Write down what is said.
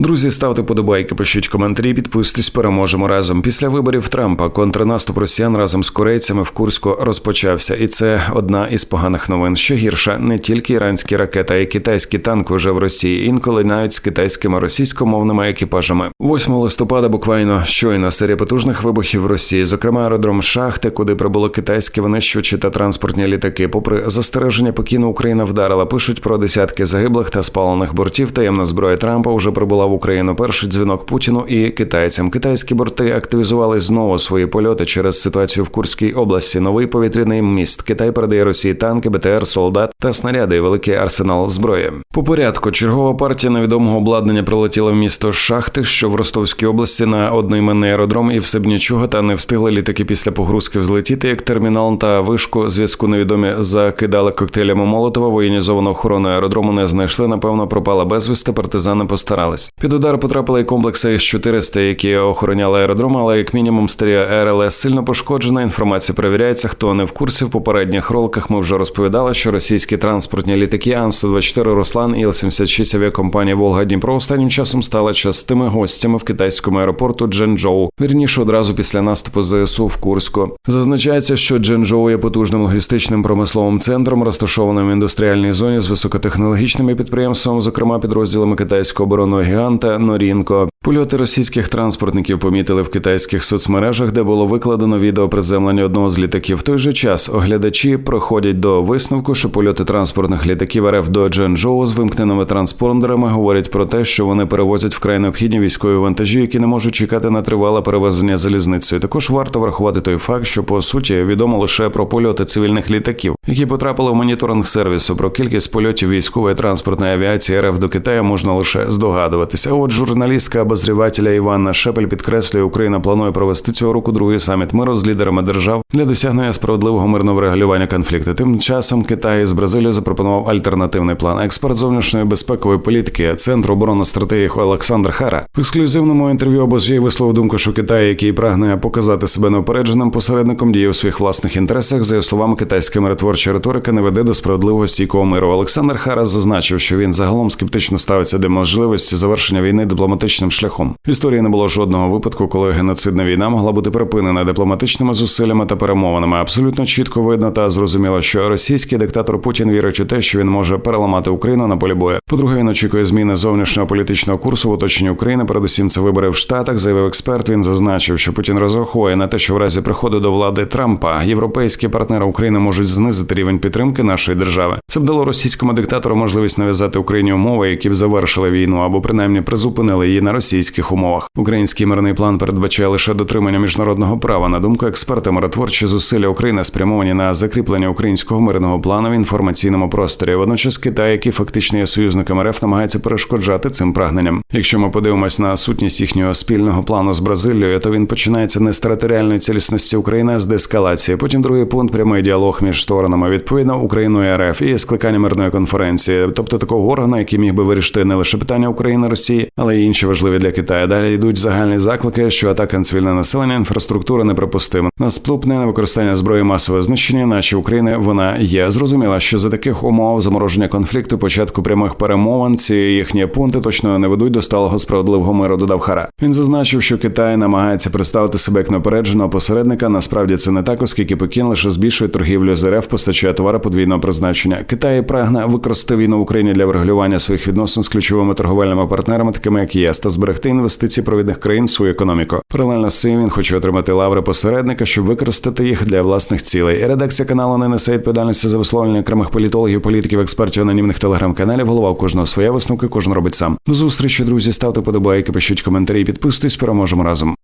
Друзі, ставте подобайки, пишіть коментарі, підписуйтесь, переможемо разом. Після виборів Трампа контрнаступ росіян разом з корейцями в Курську розпочався, і це одна із поганих новин. Що гірша, не тільки іранські ракети, а й китайські танки вже в Росії, інколи навіть з китайськими російськомовними екіпажами. 8 листопада буквально щойно серія потужних вибухів в Росії, зокрема аеродром Шахти, куди прибуло китайські винищувачі та транспортні літаки. Попри застереження, покійну Україна вдарила. Пишуть про десятки загиблих та спалених бортів. Таємна зброя Трампа вже прибула в Україну. Перший дзвінок Путіну і китайцям. Китайські борти активізували знову свої польоти через ситуацію в Курській області. Новий повітряний міст. Китай передає Росії танки, БТР, солдат та снаряди. і Великий арсенал зброї. По порядку чергова партія невідомого обладнання прилетіла в місто Шахти, що в Ростовській області на одноіменний аеродром, і все б нічого, та не встигли літаки після погрузки взлетіти, як термінал та вишку зв'язку невідомі закидали коктейлями Молотова. Воєнізовану охорону аеродрому не знайшли. Напевно, пропала безвісти. Партизани постарались. Під удар потрапили і комплекси С-400, які охороняли аеродром, але як мінімум старі РЛС сильно пошкоджена. Інформація перевіряється. Хто не в курсі в попередніх роликах ми вже розповідали, що російські транспортні літаки Ан-124 Руслан і Іл-76 авіакомпанія Волга Дніпро останнім часом стала частими гостями в китайському аеропорту Дженджоу. Вірніше одразу після наступу ЗСУ в Курську. Зазначається, що Дженджоу є потужним логістичним промисловим центром, розташованим в індустріальній зоні з високотехнологічними підприємствами, зокрема підрозділами китайського оборонного гіганта Норінко. Польоти російських транспортників помітили в китайських соцмережах, де було викладено відео приземлення одного з літаків. В той же час оглядачі проходять до висновку, що польоти транспортних літаків РФ до Дженджоу з вимкненими транспондерами говорять про те, що вони перевозять вкрай необхідні військові вантажі, які не можуть чекати на тривале перевезення залізницею. Також варто врахувати той факт, що по суті відомо лише про польоти цивільних літаків, які потрапили в моніторинг сервісу. Про кількість польотів військової транспортної авіації РФ до Китаю можна лише здогадуватися. От журналістка обозрівателя Іванна Шепель підкреслює, Україна планує провести цього року другий саміт миру з лідерами держав для досягнення справедливого мирного регулювання конфлікту. Тим часом Китай з Бразилією запропонував альтернативний план. Експерт зовнішньої безпекової політики Центру оборони стратегії Олександр Хара ексклюзивному інтерв'ю обозрій висловив думку, що Китай, який прагне показати себе неупередженим посередником, діє у своїх власних інтересах. За його словами, китайська миротворча риторика не веде до справедливого стійкого миру. Олександр Хара зазначив, що він загалом скептично ставиться до можливості завершення війни дипломатичним шляхом. В історії не було жодного випадку, коли геноцидна війна могла бути припинена дипломатичними зусиллями та перемовинами. Абсолютно чітко видно та зрозуміло, що російський диктатор Путін вірить у те, що він може переламати Україну на полі бою. По-друге, він очікує зміни зовнішнього політичного курсу в оточенні України. Передусім, це вибори в Штатах. Заявив експерт. Він зазначив, що Путін розраховує на те, що в разі приходу до влади Трампа європейські партнери України можуть знизити рівень підтримки нашої держави. Це б дало російському диктатору можливість нав'язати Україні умови, які б завершили війну або принаймні призупинили її на російських умовах. Український мирний план передбачає лише дотримання міжнародного права. На думку експерта, миротворчі зусилля України спрямовані на закріплення українського мирного плану в інформаційному просторі. Водночас Китай, який фактично є союзником РФ, намагається перешкоджати цим прагненням. Якщо ми подивимось на сутність їхнього спільного плану з Бразилією, то він починається не з територіальної цілісності України, а з деескалації. Потім другий пункт прямий діалог між сторонами відповідно Україною РФ і скликання мирної конференції, тобто такого органу, який міг би вирішити не лише питання України Росії, але й інші важливі для Китаю. Далі йдуть загальні заклики, що атака на цивільне населення інфраструктура неприпустима. Наступне на використання зброї масового знищення, наче України, вона є. Зрозуміла, що за таких умов замороження конфлікту, початку прямих перемовин, ці їхні пункти точно не ведуть до сталого справедливого миру. Додав Хара. Він зазначив, що Китай намагається представити себе як неопередженого посередника. Насправді це не так, оскільки Пекін лише збільшує торгівлю з РФ, постачає товари подвійного призначення. Китай прагне використати війну в Україні для врегулювання своїх відносин з ключовими торговельними партнерами, такими як ЄС, та зберегти інвестиції провідних країн в свою економіку. Паралельно з цим він хоче отримати лаври посередника, щоб використати їх для власних цілей. Редакція каналу не несе відповідальності за висловлення окремих політологів, політиків, експертів анонімних телеграм-каналів. Голова кожного своя висновка, кожен робить сам. До зустрічі, друзі. Ставте подобайки, пишіть коментарі, підписуйтесь, переможемо разом.